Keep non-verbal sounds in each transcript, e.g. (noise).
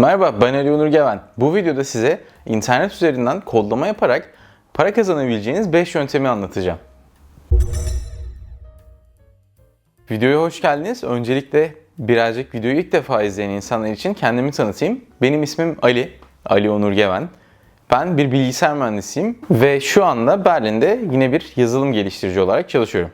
Merhaba ben Ali Onur Geven. Bu videoda size internet üzerinden kodlama yaparak para kazanabileceğiniz 5 yöntemi anlatacağım. Videoya hoş geldiniz. Öncelikle birazcık videoyu ilk defa izleyen insanlar için kendimi tanıtayım. Benim ismim Ali, Ali Onur Geven. Ben bir bilgisayar mühendisiyim ve şu anda Berlin'de yine bir yazılım geliştirici olarak çalışıyorum.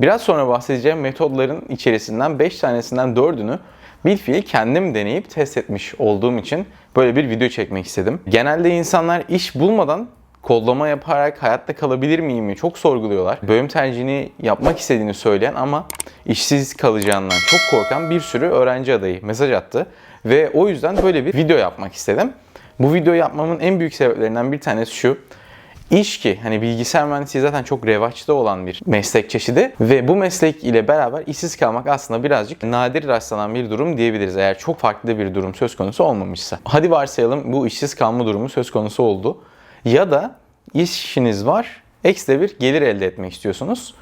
Biraz sonra bahsedeceğim metodların içerisinden 5 tanesinden 4'ünü bilfiil kendim deneyip test etmiş olduğum için böyle bir video çekmek istedim. Genelde insanlar iş bulmadan kodlama yaparak hayatta kalabilir miyim mi çok sorguluyorlar. Bölüm tercihini yapmak istediğini söyleyen ama işsiz kalacağından çok korkan bir sürü öğrenci adayı mesaj attı. Ve o yüzden böyle bir video yapmak istedim. Bu video yapmamın en büyük sebeplerinden bir tanesi şu. İş ki hani bilgisayar mühendisliği zaten çok revaçta olan bir meslek çeşidi ve bu meslek ile beraber işsiz kalmak aslında birazcık nadir rastlanan bir durum diyebiliriz eğer çok farklı bir durum söz konusu olmamışsa. Hadi varsayalım bu işsiz kalma durumu söz konusu oldu. Ya da işiniz var, ekstra bir gelir elde etmek istiyorsunuz.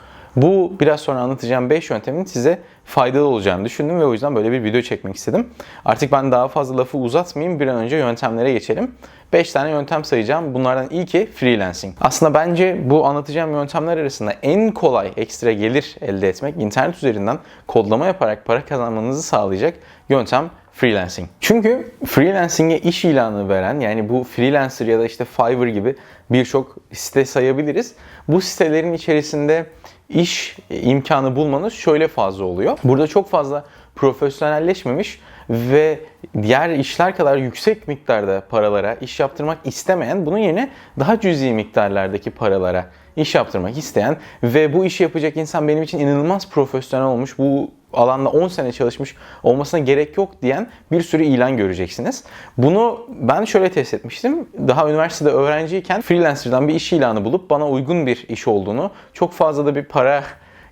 Bu biraz sonra anlatacağım 5 yöntemin size faydalı olacağını düşündüm ve o yüzden böyle bir video çekmek istedim. Artık ben daha fazla lafı uzatmayayım bir an önce yöntemlere geçelim. 5 tane yöntem sayacağım. Bunlardan ilki freelancing. Aslında bence bu anlatacağım yöntemler arasında en kolay ekstra gelir elde etmek, internet üzerinden kodlama yaparak para kazanmanızı sağlayacak yöntem freelancing. Çünkü freelancing'e iş ilanı veren yani bu freelancer ya da işte Fiverr gibi birçok site sayabiliriz. Bu sitelerin içerisinde iş imkanı bulmanız şöyle fazla oluyor. Burada çok fazla profesyonelleşmemiş ve diğer işler kadar yüksek miktarda paralara iş yaptırmak istemeyen bunun yerine daha cüzi miktarlardaki paralara iş yaptırmak isteyen ve bu işi yapacak insan benim için inanılmaz profesyonel olmuş, bu alanda 10 sene çalışmış olmasına gerek yok diyen bir sürü ilan göreceksiniz. Bunu ben şöyle test etmiştim. Daha üniversitede öğrenciyken freelancer'dan bir iş ilanı bulup bana uygun bir iş olduğunu, çok fazla da bir para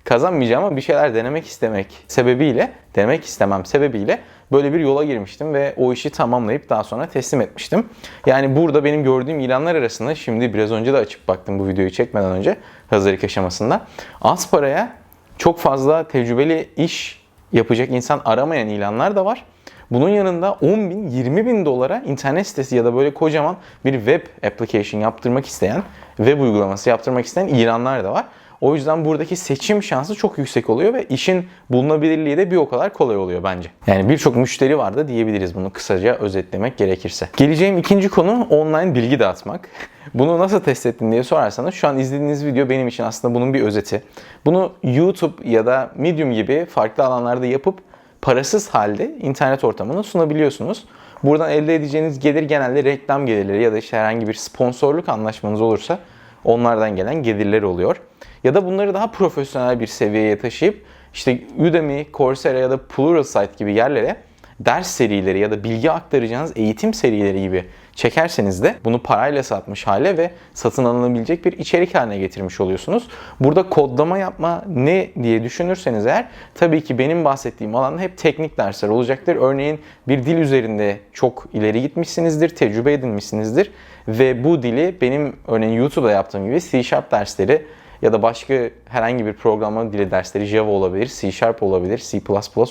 kazanmayacağım ama bir şeyler denemek istemek sebebiyle, denemek istemem sebebiyle böyle bir yola girmiştim ve o işi tamamlayıp daha sonra teslim etmiştim. Yani burada benim gördüğüm ilanlar arasında şimdi biraz önce de açıp baktım bu videoyu çekmeden önce hazırlık aşamasında. Az paraya çok fazla tecrübeli iş yapacak insan aramayan ilanlar da var. Bunun yanında 10 bin, 20 bin dolara internet sitesi ya da böyle kocaman bir web application yaptırmak isteyen, web uygulaması yaptırmak isteyen ilanlar da var. O yüzden buradaki seçim şansı çok yüksek oluyor ve işin bulunabilirliği de bir o kadar kolay oluyor bence. Yani birçok müşteri var da diyebiliriz bunu kısaca özetlemek gerekirse. Geleceğim ikinci konu online bilgi dağıtmak. (laughs) Bunu nasıl test ettin diye sorarsanız şu an izlediğiniz video benim için aslında bunun bir özeti. Bunu YouTube ya da Medium gibi farklı alanlarda yapıp parasız halde internet ortamını sunabiliyorsunuz. Buradan elde edeceğiniz gelir genelde reklam gelirleri ya da işte herhangi bir sponsorluk anlaşmanız olursa onlardan gelen gelirler oluyor. Ya da bunları daha profesyonel bir seviyeye taşıyıp işte Udemy, Coursera ya da Pluralsight gibi yerlere ders serileri ya da bilgi aktaracağınız eğitim serileri gibi çekerseniz de bunu parayla satmış hale ve satın alınabilecek bir içerik haline getirmiş oluyorsunuz. Burada kodlama yapma ne diye düşünürseniz eğer tabii ki benim bahsettiğim alanda hep teknik dersler olacaktır. Örneğin bir dil üzerinde çok ileri gitmişsinizdir, tecrübe edinmişsinizdir ve bu dili benim örneğin YouTube'da yaptığım gibi C Sharp dersleri ya da başka herhangi bir programlama dili dersleri Java olabilir, C Sharp olabilir, C++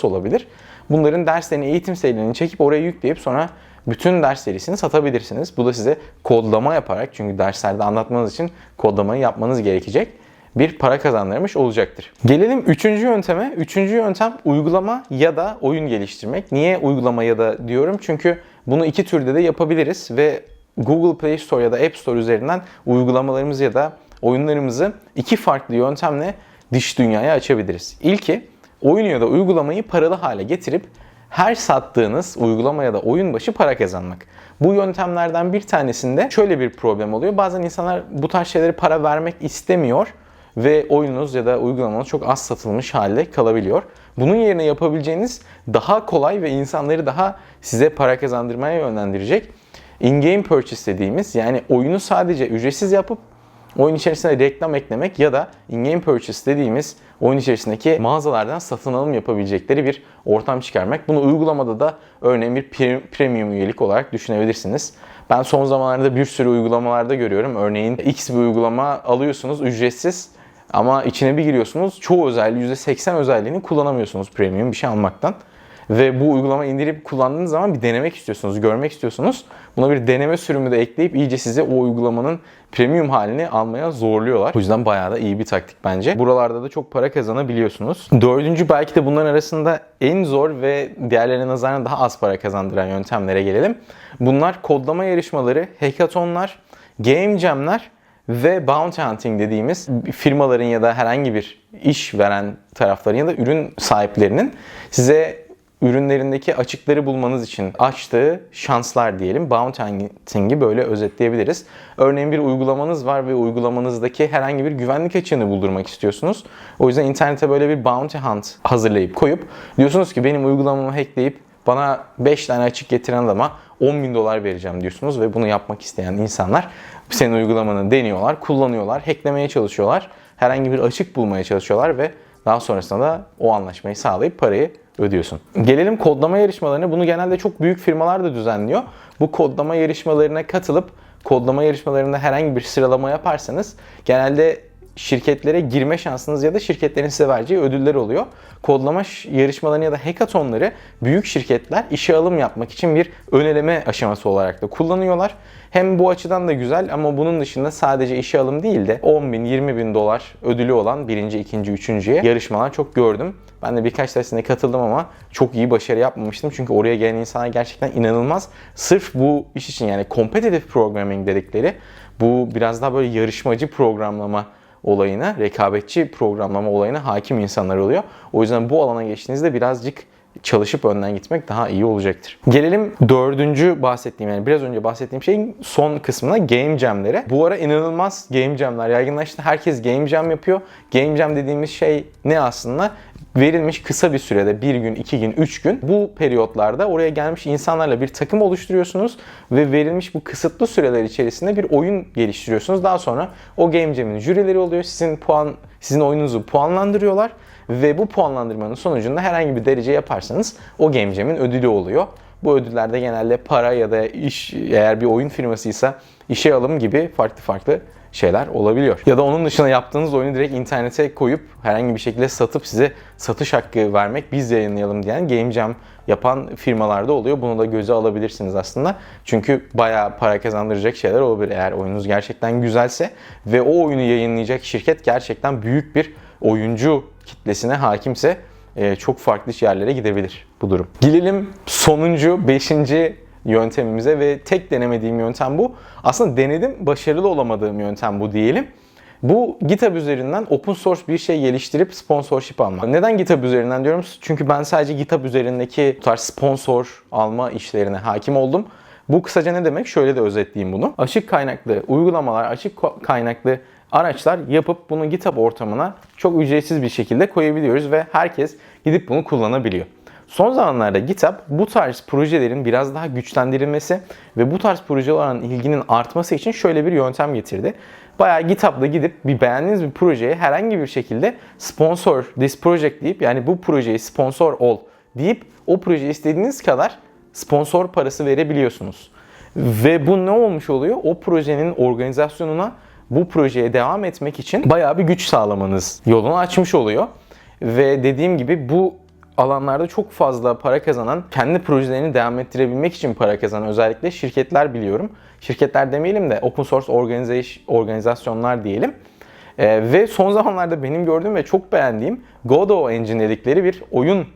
olabilir. Bunların derslerini, eğitim serilerini çekip oraya yükleyip sonra bütün ders serisini satabilirsiniz. Bu da size kodlama yaparak çünkü derslerde anlatmanız için kodlamayı yapmanız gerekecek bir para kazandırmış olacaktır. Gelelim üçüncü yönteme. Üçüncü yöntem uygulama ya da oyun geliştirmek. Niye uygulama ya da diyorum? Çünkü bunu iki türde de yapabiliriz ve Google Play Store ya da App Store üzerinden uygulamalarımızı ya da oyunlarımızı iki farklı yöntemle dış dünyaya açabiliriz. İlki oyun ya da uygulamayı paralı hale getirip her sattığınız uygulama ya da oyun başı para kazanmak. Bu yöntemlerden bir tanesinde şöyle bir problem oluyor. Bazen insanlar bu tarz şeyleri para vermek istemiyor ve oyununuz ya da uygulamanız çok az satılmış halde kalabiliyor. Bunun yerine yapabileceğiniz daha kolay ve insanları daha size para kazandırmaya yönlendirecek in-game purchase dediğimiz yani oyunu sadece ücretsiz yapıp oyun içerisine reklam eklemek ya da in-game purchase dediğimiz oyun içerisindeki mağazalardan satın alım yapabilecekleri bir ortam çıkarmak. Bunu uygulamada da örneğin bir premium üyelik olarak düşünebilirsiniz. Ben son zamanlarda bir sürü uygulamalarda görüyorum. Örneğin X bir uygulama alıyorsunuz ücretsiz ama içine bir giriyorsunuz çoğu özelliği %80 özelliğini kullanamıyorsunuz premium bir şey almaktan. Ve bu uygulama indirip kullandığınız zaman bir denemek istiyorsunuz, görmek istiyorsunuz. Buna bir deneme sürümü de ekleyip iyice size o uygulamanın premium halini almaya zorluyorlar. O yüzden bayağı da iyi bir taktik bence. Buralarda da çok para kazanabiliyorsunuz. Dördüncü belki de bunların arasında en zor ve diğerlerine nazaran daha az para kazandıran yöntemlere gelelim. Bunlar kodlama yarışmaları, hackathonlar, game jamler ve bounty hunting dediğimiz firmaların ya da herhangi bir iş veren tarafların ya da ürün sahiplerinin size ürünlerindeki açıkları bulmanız için açtığı şanslar diyelim. Bounty hunting'i böyle özetleyebiliriz. Örneğin bir uygulamanız var ve uygulamanızdaki herhangi bir güvenlik açığını buldurmak istiyorsunuz. O yüzden internete böyle bir bounty hunt hazırlayıp koyup diyorsunuz ki benim uygulamamı hackleyip bana 5 tane açık getiren adama 10 bin dolar vereceğim diyorsunuz ve bunu yapmak isteyen insanlar senin uygulamanı deniyorlar, kullanıyorlar, hacklemeye çalışıyorlar. Herhangi bir açık bulmaya çalışıyorlar ve daha sonrasında da o anlaşmayı sağlayıp parayı ödüyorsun. Gelelim kodlama yarışmalarına. Bunu genelde çok büyük firmalar da düzenliyor. Bu kodlama yarışmalarına katılıp kodlama yarışmalarında herhangi bir sıralama yaparsanız genelde şirketlere girme şansınız ya da şirketlerin size vereceği ödüller oluyor. Kodlama yarışmalarını ya da hackathonları büyük şirketler işe alım yapmak için bir öneleme aşaması olarak da kullanıyorlar. Hem bu açıdan da güzel ama bunun dışında sadece işe alım değil de 10 bin, 20 bin dolar ödülü olan birinci, ikinci, üçüncüye yarışmalar çok gördüm. Ben de birkaç tanesine katıldım ama çok iyi başarı yapmamıştım. Çünkü oraya gelen insanlar gerçekten inanılmaz. Sırf bu iş için yani competitive programming dedikleri bu biraz daha böyle yarışmacı programlama olayına, rekabetçi programlama olayına hakim insanlar oluyor. O yüzden bu alana geçtiğinizde birazcık çalışıp önden gitmek daha iyi olacaktır. Gelelim dördüncü bahsettiğim yani biraz önce bahsettiğim şeyin son kısmına game jamlere. Bu ara inanılmaz game jamler yaygınlaştı. Herkes game jam yapıyor. Game jam dediğimiz şey ne aslında? Verilmiş kısa bir sürede bir gün, iki gün, üç gün bu periyotlarda oraya gelmiş insanlarla bir takım oluşturuyorsunuz ve verilmiş bu kısıtlı süreler içerisinde bir oyun geliştiriyorsunuz. Daha sonra o Game Jam'in jürileri oluyor. Sizin puan sizin oyununuzu puanlandırıyorlar ve bu puanlandırmanın sonucunda herhangi bir derece yaparsanız o Game Jam'in ödülü oluyor. Bu ödüllerde genelde para ya da iş eğer bir oyun firmasıysa işe alım gibi farklı farklı şeyler olabiliyor. Ya da onun dışında yaptığınız oyunu direkt internete koyup herhangi bir şekilde satıp size satış hakkı vermek, biz yayınlayalım diyen Game Jam yapan firmalarda oluyor. Bunu da göze alabilirsiniz aslında. Çünkü bayağı para kazandıracak şeyler olabilir eğer oyununuz gerçekten güzelse ve o oyunu yayınlayacak şirket gerçekten büyük bir oyuncu kitlesine hakimse e, çok farklı yerlere gidebilir bu durum. Gelelim sonuncu, beşinci yöntemimize ve tek denemediğim yöntem bu. Aslında denedim, başarılı olamadığım yöntem bu diyelim. Bu GitHub üzerinden open source bir şey geliştirip sponsorship almak. Neden GitHub üzerinden diyorum? Çünkü ben sadece GitHub üzerindeki bu tarz sponsor alma işlerine hakim oldum. Bu kısaca ne demek? Şöyle de özetleyeyim bunu. Açık kaynaklı uygulamalar, açık kaynaklı araçlar yapıp bunu GitHub ortamına çok ücretsiz bir şekilde koyabiliyoruz ve herkes gidip bunu kullanabiliyor. Son zamanlarda GitHub bu tarz projelerin biraz daha güçlendirilmesi ve bu tarz projelerin ilginin artması için şöyle bir yöntem getirdi. Bayağı GitHub'da gidip bir beğendiğiniz bir projeye herhangi bir şekilde sponsor this project deyip yani bu projeyi sponsor ol deyip o projeye istediğiniz kadar sponsor parası verebiliyorsunuz. Ve bu ne olmuş oluyor? O projenin organizasyonuna bu projeye devam etmek için bayağı bir güç sağlamanız yolunu açmış oluyor. Ve dediğim gibi bu alanlarda çok fazla para kazanan, kendi projelerini devam ettirebilmek için para kazanan özellikle şirketler biliyorum. Şirketler demeyelim de open source organizasyonlar diyelim. Ee, ve son (laughs) zamanlarda benim gördüğüm ve çok beğendiğim Godot Engine dedikleri bir oyun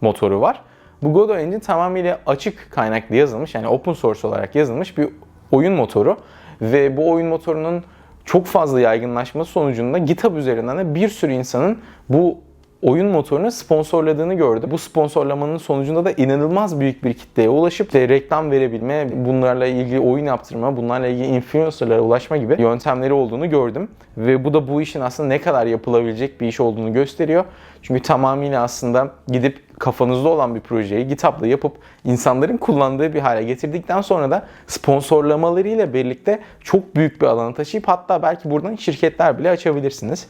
motoru var. Bu Godot Engine tamamıyla açık kaynaklı yazılmış yani open source olarak yazılmış bir oyun motoru. Ve bu oyun motorunun çok fazla yaygınlaşması sonucunda GitHub üzerinden de bir sürü insanın bu oyun motorunu sponsorladığını gördü. Bu sponsorlamanın sonucunda da inanılmaz büyük bir kitleye ulaşıp de reklam verebilme, bunlarla ilgili oyun yaptırma, bunlarla ilgili influencerlara ulaşma gibi yöntemleri olduğunu gördüm. Ve bu da bu işin aslında ne kadar yapılabilecek bir iş olduğunu gösteriyor. Çünkü tamamıyla aslında gidip kafanızda olan bir projeyi GitHub'da yapıp insanların kullandığı bir hale getirdikten sonra da sponsorlamalarıyla birlikte çok büyük bir alana taşıyıp hatta belki buradan şirketler bile açabilirsiniz.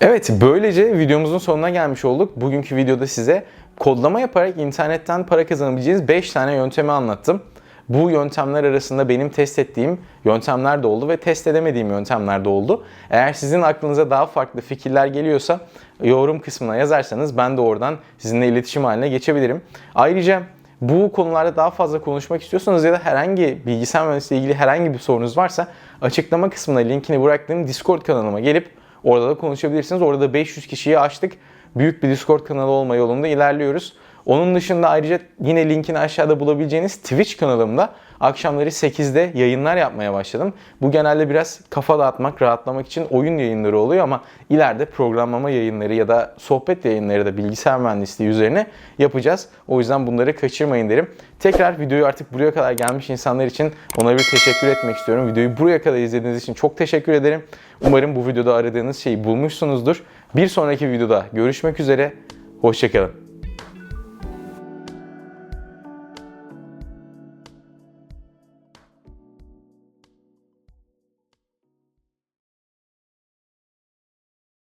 Evet böylece videomuzun sonuna gelmiş olduk. Bugünkü videoda size kodlama yaparak internetten para kazanabileceğiniz 5 tane yöntemi anlattım. Bu yöntemler arasında benim test ettiğim yöntemler de oldu ve test edemediğim yöntemler de oldu. Eğer sizin aklınıza daha farklı fikirler geliyorsa yorum kısmına yazarsanız ben de oradan sizinle iletişim haline geçebilirim. Ayrıca bu konularda daha fazla konuşmak istiyorsanız ya da herhangi bilgisayar mühendisliği ilgili herhangi bir sorunuz varsa açıklama kısmına linkini bıraktığım Discord kanalıma gelip orada da konuşabilirsiniz. Orada da 500 kişiyi aştık. Büyük bir Discord kanalı olma yolunda ilerliyoruz. Onun dışında ayrıca yine linkini aşağıda bulabileceğiniz Twitch kanalımda akşamları 8'de yayınlar yapmaya başladım. Bu genelde biraz kafa dağıtmak, rahatlamak için oyun yayınları oluyor ama ileride programlama yayınları ya da sohbet yayınları da bilgisayar mühendisliği üzerine yapacağız. O yüzden bunları kaçırmayın derim. Tekrar videoyu artık buraya kadar gelmiş insanlar için onlara bir teşekkür etmek istiyorum. Videoyu buraya kadar izlediğiniz için çok teşekkür ederim. Umarım bu videoda aradığınız şeyi bulmuşsunuzdur. Bir sonraki videoda görüşmek üzere. Hoşçakalın.